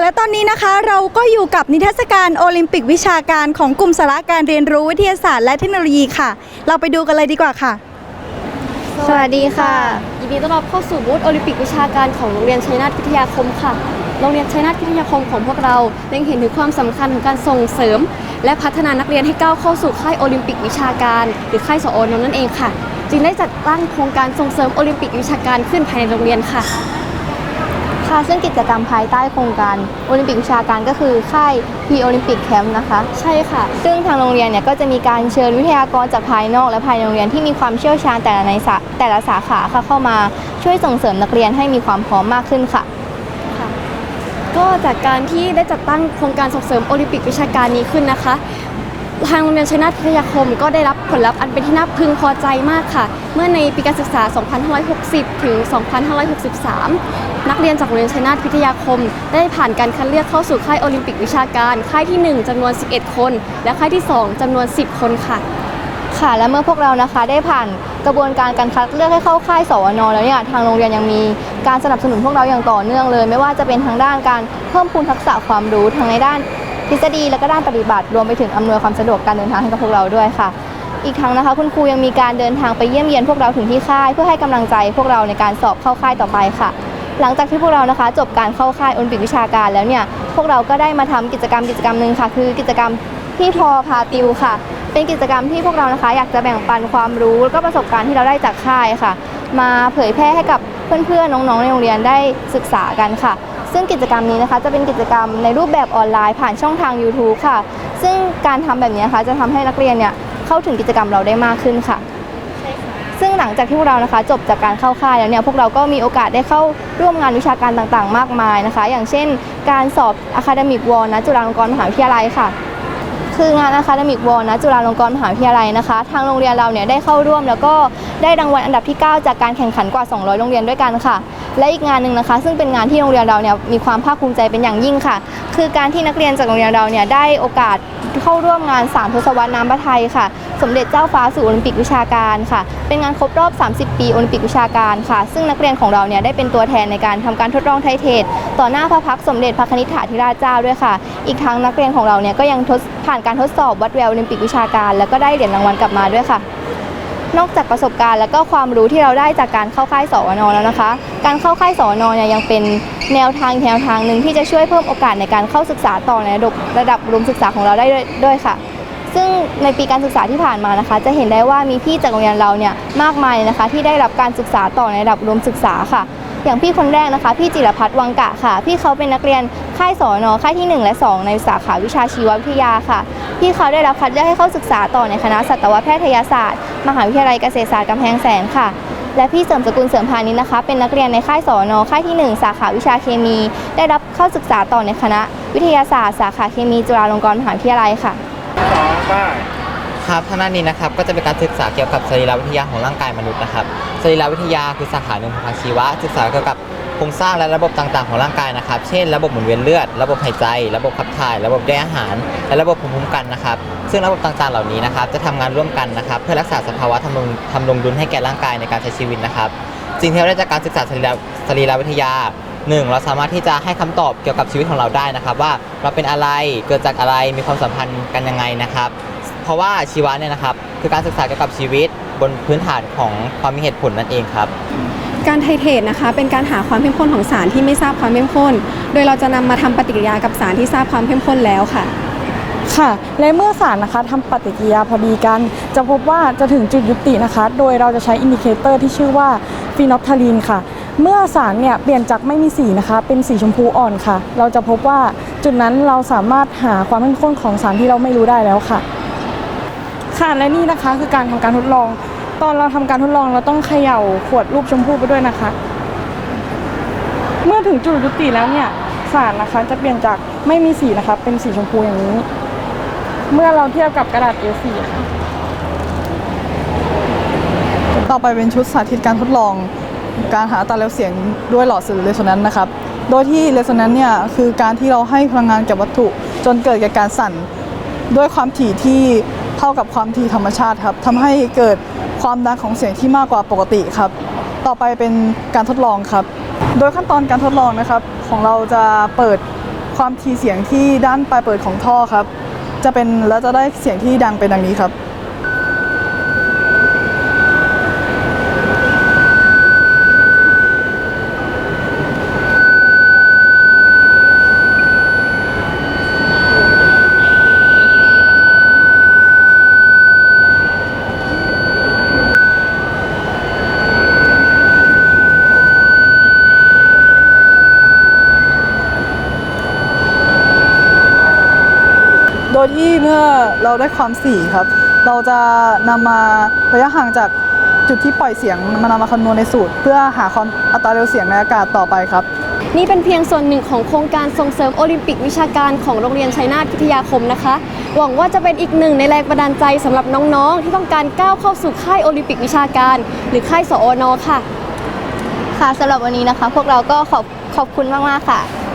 และตอนนี้นะคะเราก็อยู่กับนิทรรศการโอลิมปิกวิชาการของกลุ่มสาระการเรียนรู้วิทยาศาสตร์และเทคโนโลยีค่ะ เราไปดูกันเลยดีกว่าค่ะ สวัสดีค่ะ ยินดีต้อนรับเข้าสู่บูธโอลิมปิกวิชาการของโรงเรียนชัยนาทพิทยาคมค่ะ โรงเรียนชัยนาทพิทยาคมของพวกเราเล็งเห็นถึงความสำคัญของการส่งเสริม และพัฒนานักเรียนให้ก้าวเข้าสู่ค่ายโอลิมปิกวิชาการ หรือค่ายสอนนั่นเองค่ะ จึงได้จัดตั้งโครงการส่งเสริมโอลิมปิกวิชาการขึ้นภายในโรงเรียนค่ะค่ะ ซึ่งกิจกรรมภายใต้โครงการโอลิมปิกวิชาการก็คือค่ายพีโอลิมปิกแคมป์นะคะ ใช่ค่ะ ซึ่งทางโรงเรียนเนี่ยก็จะมีการเชิญวิทยากรจากภายนอก และภายในโรงเรียนที่มีความเชี่ยวชาญแต่ละในสาแต่ละสาขาค่ะเข้ามาช่วยส่งเสริมนักเรียนให้มีความพร้อมมากขึ้นค่ะก็จากการที่ได้จัดตั้งโครงการส่งเสริมโอลิมปิกวิชาการนี้ขึ้นนะคะ ทางโรงเรียนชัยนาทพิทยาคมก็ได้รับผลลัพธ์อันเป็นที่น่าพึงพอใจมากค่ะ เมื่อในปีการศึกษา 2560 ถึง 2563 นักเรียนจากโรงเรียนชัยนาทพิทยาคม ได้ผ่านการคัดเลือกเข้าสู่ค่ายโอลิมปิกวิชาการ ค่ายที่ 1จำนวน 11 คน และค่ายที่ 2จำนวน 10 คนค่ะ ค่ะ และเมื่อพวกเรานะคะได้ผ่านกระบวนการการคัดเลือกให้เข้าค่ายสวนแล้วเนี่ยทางโรงเรียนยังมีการสนับสนุนพวกเราอย่างต่อเนื่องเลย ไม่ว่าจะเป็นทางด้านการเพิ่มพูนทักษะความรู้ทั้งในด้านทฤษฎีและก็ด้านปฏิบัติ รวมไปถึงอำนวยความสะดวกการเดินทางให้กับพวกเราด้วยค่ะ อีกทั้งนะคะ คุณครูยังมีการเดินทางไปเยี่ยมเยียนพวกเราถึงที่ค่าย เพื่อให้กำลังใจพวกเราในการสอบเข้าค่ายต่อไปค่ะ หลังจากที่พวกเรานะคะจบการเข้าค่ายโอลิมปิกวิชาการแล้วเนี่ยพวกเราก็ได้มาทำกิจกรรมกิจกรรมหนึ่งค่ะ คือกิจกรรมที่ทอพาติวค่ะ เป็นกิจกรรมที่พวกเรานะคะอยากจะแบ่งปันความรู้แล้วก็ประสบการณ์ที่เราได้จากค่ายค่ะ มาเผยแพร่ให้กับเพื่อนๆน้องๆในโรงเรียนได้ศึกษากันค่ะ ซึ่งกิจกรรมนี้นะคะจะเป็นกิจกรรมในรูปแบบออนไลน์ผ่านช่องทาง YouTube ค่ะ ซึ่งการทำแบบนี้นะคะจะทำให้นักเรียนเนี่ยเข้าถึงกิจกรรมเราได้มากขึ้นค่ะ ซึ่งหลังจากที่พวกเรานะคะจบจากการเข้าค่ายแล้วเนี่ยพวกเราก็มีโอกาสได้เข้าร่วมงานวิชาการต่างๆ มากมายนะคะ อย่างเช่น การสอบ Academic w a r นะจุฬาลงกรณ์มหาวิทยาลัยค่ะ คืองาน Academic w a r นะจุฬาลงกรณ์มหาวิทยาลัยนะคะ ทางโรงเรียนเราเนี่ยได้เข้าร่วม แล้วก็ได้รางวัลอันดับที่ 9 จากการแข่งขันกว่า 200 โรงเรียนด้วยกันค่ะ และอีกงานหนึ่งนะคะ ซึ่งเป็นงานที่โรงเรียนเราเนี่ยมีความภาคภูมิใจเป็นอย่างยิ่งค่ะ คือการที่นักเรียนจากโรงเรียนเราเนี่ยได้โอกาสเข้าร่วมงาน3ทศวรรษน้ำพระไทยค่ะ สมเด็จเจ้าฟ้าสู่โอลิมปิกวิชาการค่ะ เป็นงานครบรอบ 30 ปีโอลิมปิกวิชาการค่ะ ซึ่งนักเรียนของเราเนี่ยได้เป็นตัวแทนในการทำการทดลองไทเทศ ต่อหน้าพระพักสมเด็จพระคณิษฐาธิราชเจ้าด้วยค่ะ อีกทั้งนักเรียนของเราเนี่ยก็ยังผ่านการทดสอบวัดแววโอลิมปิกวิชาการ แล้วก็ได้เหรียญรางวัลกลับมาด้วยค่ะ นอกจากประสบการณ์และก็ความรู้ที่เราได้จากการเข้าค่ายสวนแล้วนะคะ การเข้าค่ายสวนเนี่ยยังเป็นแนวทางแนวทางหนึ่งที่จะช่วยเพิ่มโอกาสในการเข้าศึกษาต่อในระดับระดับอุมศึกษาของเราได้ด้วยค่ะ ซึ่งในปีการศึกษาที่ผ่านมานะคะ จะเห็นได้ว่ามีพี่จากโรงเรียนเราเนี่ยมากมายนะคะ ที่ได้รับการศึกษาต่อในระดับอุดมศึกษาค่ะอย่างพี่คนแรกนะคะ พี่จิรพัฒน์วังกะค่ะ พี่เขาเป็นนักเรียนค่ายสอนอค่ายที่ 1 และ 2 ในสาขาวิชาชีววิทยาค่ะ พี่เขาได้รับคัดเลือกให้เข้าศึกษาต่อในคณะสัตวแพทยศาสตร์ มหาวิทยาลัยเกษตรศาสตร์กำแพงแสนค่ะ และพี่เสริมสกุลเสริมพานิชนะคะ เป็นนักเรียนในค่ายสอนอค่ายที่ 1 สาขาวิชาเคมี ได้รับเข้าศึกษาต่อในคณะ วิทยาศาสตร์ สาขาเคมีจุฬาลงกรณ์มหาวิทยาลัยค่ะสองป้าครับทางด้านนี้นะครับก็จะเป็นการศึกษาเกี่ยวกับสรีรวิทยาของร่างกายมนุษย์นะครับสรีรวิทยาคือสาขาหนึ่งของทางชีวะศึกษาเกี่ยวกับ โครงสร้างและระบบต่างๆของร่างกายนะครับ เช่น ระบบหมุนเวียนเลือด ระบบหายใจ ระบบขับถ่าย ระบบย่อยอาหาร และระบบภูมิคุ้มกันนะครับ ซึ่งระบบต่างๆเหล่านี้นะครับ จะทำงานร่วมกันนะครับ เพื่อรักษาสภาวะทำรงทำรงดุลให้แก่ร่างกายในการใช้ชีวิตนะครับสิ่งที่เราได้จากการศึกษาสรีรสรีรวิทยาหนึ่งเราสามารถที่จะให้คำตอบเกี่ยวกับชีวิตของเราได้นะครับ ว่าเราเป็นอะไรเกิดจากอะไรมีความสัมพันธ์กันยังไงนะครับ เพราะว่าชีวะเนี่ยนะครับ คือการศึกษาเกี่ยวกับชีวิตบนพื้นฐานของความมีเหตุผลนั่นเองครับ การไทเทรตนะคะเป็นการหาความเข้มข้นของสารที่ไม่ทราบความเข้มข้น โดยเราจะนำมาทำปฏิกิริยากับสารที่ทราบความเข้มข้นแล้วค่ะ ค่ะ และเมื่อสารนะคะทำปฏิกิริยาพอดีกัน จะพบว่าจะถึงจุดยุตินะคะ โดยเราจะใช้อินดิเคเตอร์ที่ชื่อว่าฟีนอลทาลีนค่ะ เมื่อสารเนี่ยเปลี่ยนจากไม่มีสีนะคะ เป็นสีชมพูอ่อนค่ะ เราจะพบว่าจุดนั้นเราสามารถหาความเข้มข้นของสารที่เราไม่รู้ได้แล้วค่ะ ค่ะและนี่นะคะคือการทำการทดลอง ตอนเราทำการทดลองเราต้องเขย่าขวดรูปชมพู่ไปด้วยนะคะ เมื่อถึงจุดยุติแล้วเนี่ยสารนะคะจะเปลี่ยนจากไม่มีสีนะคะ เป็นสีชมพูอย่างนี้ เมื่อเราเทียบกับกระดาษ A4 ค่ะต่อไปเป็นชุดสาธิตการทดลอง การหาอัตราเร็วเสียงด้วยหลอดสื่อเรโซแนนซ์นะครับ โดยที่เรโซแนนซ์เนี่ยคือการที่เราให้พลังงานแก่วัตถุจนเกิดแก่การสั่นด้วยความถี่ที่ เท่ากับความถี่ธรรมชาติครับทำให้เกิดความดังของเสียงที่มากกว่าปกติครับ ต่อไปเป็นการทดลองครับ โดยขั้นตอนการทดลองนะครับ ของเราจะเปิดความถี่เสียงที่ด้านปลายเปิดของท่อครับ จะเป็นแล้วจะได้เสียงที่ดังเป็นดังนี้ครับ โดยที่เมื่อเราได้ความถี่ครับ เราจะนำมาระยะห่างจากจุดที่ปล่อยเสียงมานำมาคำนวณในสูตร เพื่อหาความอัตราเร็วเสียงในอากาศต่อไปครับ นี่เป็นเพียงส่วนหนึ่งของโครงการส่งเสริมโอลิมปิกวิชาการของโรงเรียนชัยนาทพิทยาคมนะคะ หวังว่าจะเป็นอีกหนึ่งในแรงบันดาลใจสำหรับน้องๆ ที่ต้องการก้าวเข้าสู่ค่ายโอลิมปิกวิชาการ หรือค่ายสอนอค่ะ ค่ะสำหรับวันนี้นะคะ พวกเราก็ขอบขอบคุณมากๆค่ะ